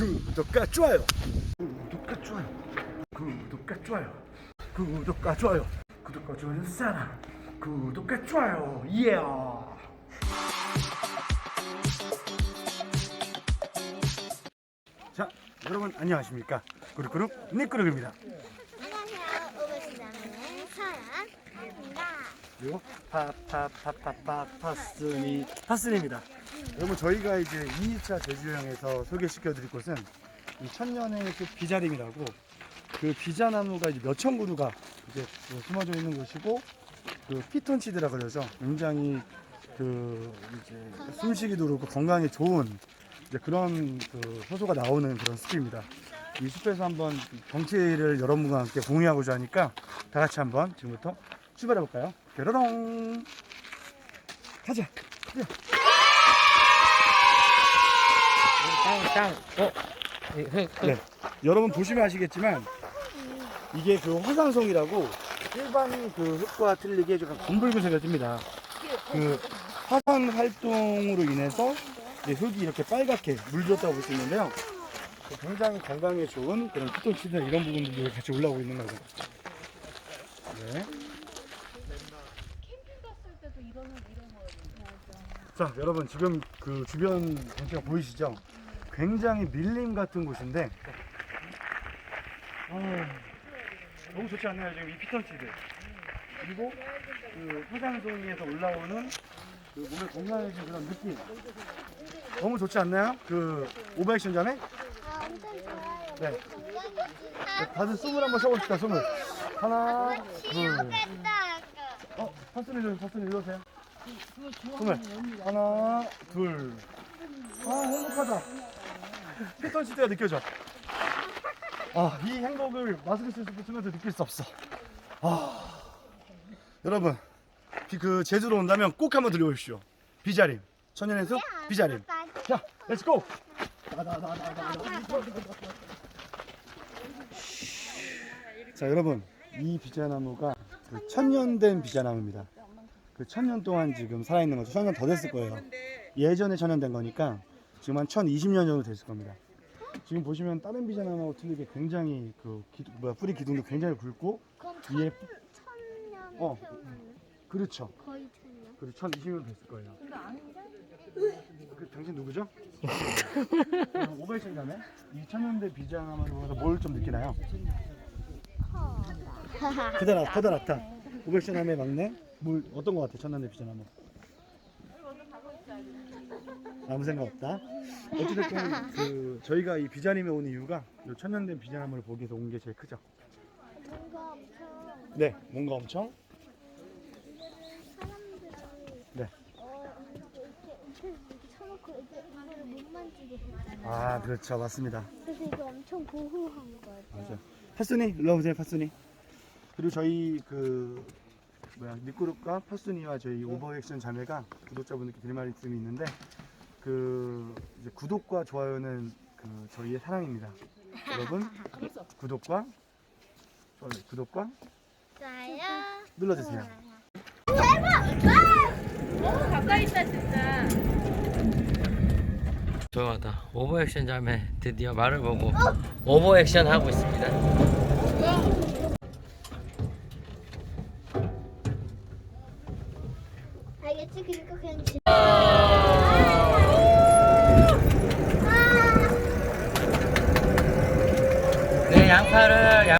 구독과 좋아요. 구독과 좋아요. 구독과 좋아요. 구독과 좋아요. 구독과 좋아요 사랑. 구독과 좋아요. 예 자, 여러분 안녕하십니까? 구르구룩 니꾸룩입니다. 안녕하세요. 오버시장의 사랑입니다. 그리고 파파파파파 파스니 파스니입니다. 여러분 저희가 이제 2차 제주 여행에서 소개시켜 드릴 곳은 이 천년의 그 비자림이라고 그 비자나무가 이제 몇천 그루가 이제 그 숨어져 있는 곳이고 그 피톤치드라 그러죠. 굉장히 그 이제 숨쉬기도 그렇고 건강에 좋은 이제 그런 그 효소가 나오는 그런 숲입니다. 이 숲에서 한번 경치를 여러분과 함께 공유하고자 하니까 다 같이 한번 지금부터 출발해 볼까요? 뾰로롱 가자. 땅, 땅. 어? 예, 흙, 흙. 네. 여러분 보시면 아시겠지만 이게 그 화산송이라고 일반 그 흙과 틀리게 좀 검붉은 색을 띱니다. 그 화산 활동으로 인해서 이제 흙이 이렇게 빨갛게 물들었다고 볼 수 있는데요. 그 굉장히 건강에 좋은 그런 피톤치드 이런 부분들이 같이 올라오고 있는 거죠. 네. 자, 여러분 지금 그 주변 경치가 보이시죠? 굉장히 밀림 같은 곳인데 아, 너무 좋지 않나요? 지금 이 피톤치드 그리고 그 화산송이에서 올라오는 그 몸에 건강해진 그런 느낌 너무 좋지 않나요? 그 오버액션 전에 아, 엄청 좋아요. 네. 네. 다들 숨을 한번 쉬어봅시다 숨을 하나 둘 치우겠다. 어, 파스니 좀 파스니 이러세요 숨을 하나 둘 아 행복하다 피톤치드가 느껴져 아, 이 행복을 마스크 쓰면서 느낄 수 없어. 아, 여러분, 비- 그 제주도 온다면 꼭 한번 들려오십시오. 비자림, 천연의 숲, 비자림. 자, 렛츠 고. 자, 여러분, 이 비자나무가 그 천년된 비자나무입니다. 그 천년 동안 지금 살아있는 거죠. 천년 더 됐을 거예요. 예전에 천년된 거니까 지금 한 1020년 정도 됐을 겁니다. 지금 보시면 다른 비자나무하고 틀리게 굉장히 그 기둥, 뭐야, 뿌리 기둥도 굉장히 굵고 그럼 위에 천년 어. 태어나는 그렇죠. 거의 천년. 그리고 1020년 됐을 거예요. 그 당신 누구죠? 오발생자네? 이 천년대 비자나무를 보면서 뭘 좀 느끼나요? 크다랗, 크다랗다. 오발생남의 막내? 뭘 어떤 거 같아? 천년대 비자나무? 아무 생각 없다. 어찌됐든 그 저희가 이 비자림에 온 이유가 이 천년된 비자나무를 보기 위해서 온 게 제일 크죠. 뭔가 엄청 네, 뭔가 엄청 사람들이 네. 어 이렇게 이렇게 쳐놓고 이렇게 이거를 못 만지게 했잖아요. 아 그렇죠 맞습니다. 그래서 이거 엄청 보호한 거죠. 맞아. 파순이 일로 오세요 파순이. 그리고 저희 그 뭐야 니꾸룩과 파순이와 저희 오버액션 자매가 구독자분들께 드릴 말씀이 있는데 그 이제 구독과 좋아요는 그 저희의 사랑입니다. 여러분 구독과 좋아요 구독과 좋아요. 눌러주세요. 너무 가까이 있다 진짜. 조용하다. 오버액션 자매 드디어 말을 보고 오버액션 하고 있습니다. 알겠지? 그리고 그냥 지- 네, 양파를 양